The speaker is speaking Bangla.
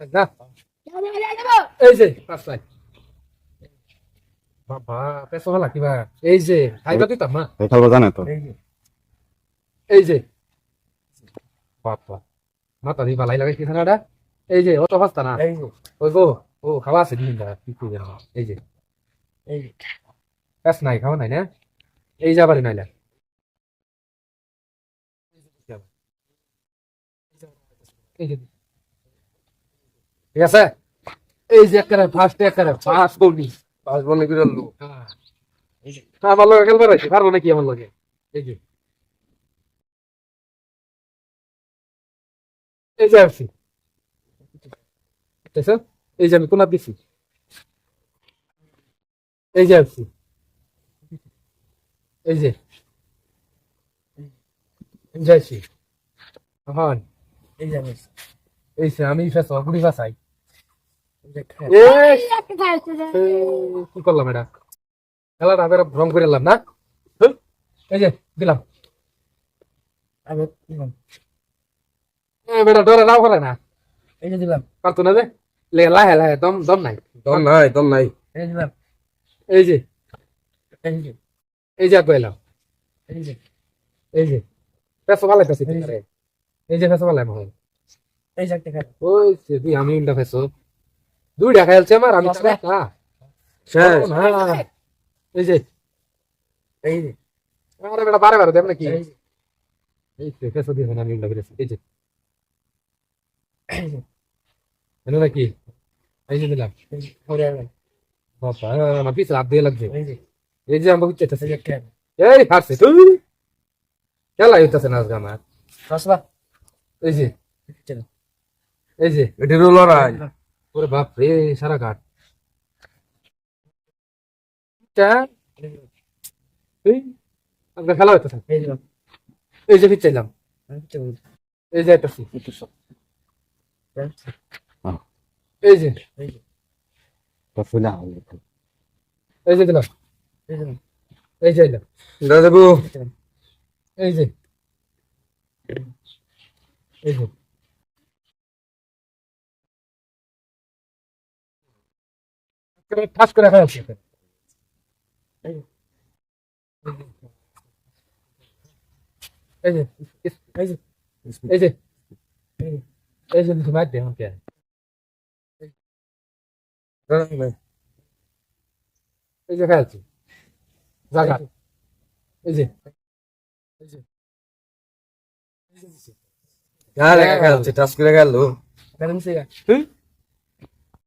না। এই যে পাঁচ লাখ। বাবা পেছো হলা কিবা। এই যে খাইবা দিতাম না জানে তো। এই যে। এই যে। বাবা মাথা দিয়ে বালাই লাগাইছি খানাটা এই যে অত সস্তা না? ওই গো ও খাওয়া আছে দিন দা কি করে এই যে। এই যে। নাই খাওয়া নাই না? এই যাবারে নাইলা। এই যে। ঠিক আছে? এই যে একেবারে ফার্স্ট একেবারে ফার্স্ট বলি পাঁচ বনে করে লো আমার লগে খেলবার আছে পারব নাকি আমার লগে? এই যে। এই যে দেখছ? এই যে আমি কোনার দিছি। এই যে আসছি এই যে। এই যে আসছি হন এই যে আমি। এই আমি ফেস গুড়ি ফাসাই। কি করলাম এটা? খেলাটা আবার রং করে এলাম না? এই যে দিলাম। আমি বেটা ডরে নাও করে না? এই যে দিলাম। পারতো না যে লে লাহে লাহে দম দম নাই। দম নাই দম নাই। এই যে দিলাম। এই যে। এই যে। এই যে আগে এই যে। এই যে। পেছো ভালো পেছি এই যে। পেছো ভালো মহল এই যে একটা ওই যে তুই আমি পেছো দুইটা খেলছে আমার আমি শেষ। এই যে এই যে। আরে বেটা বারে বারে দেব নাকি? এই যে। এই যে পেছো দিয়ে আমি উল্টা করেছি এই যে। যে এনে নাকি? এই যে দিলাম। ওরে বাবা আমার পিছে হাত দিয়ে লাগছে। এই যে। এই যে এই যে খাই এই হারছে। তুই খেলা হইতেছে না আজকে আমার। এই যে। এই যে এটি লড়াই। ওরে বাপ রে সারা ঘাট। খেলা হইতেছে। এই যে। ফিরছিলাম আমি এই যে একটা এই যে। এই যে। এই যে দিলাম। এই দিলাম এই যে দাদাবু এই যে। এই যে। ঠাস করে হচ্ছে এই যে। এই যে এই যে এই যে এই যে তুমি মার দে আমাকে। এই যে খাচ্ছি জায়গা এই যে এই যে। গালে খেলছে টাস করে গেল। গরম সে হুম?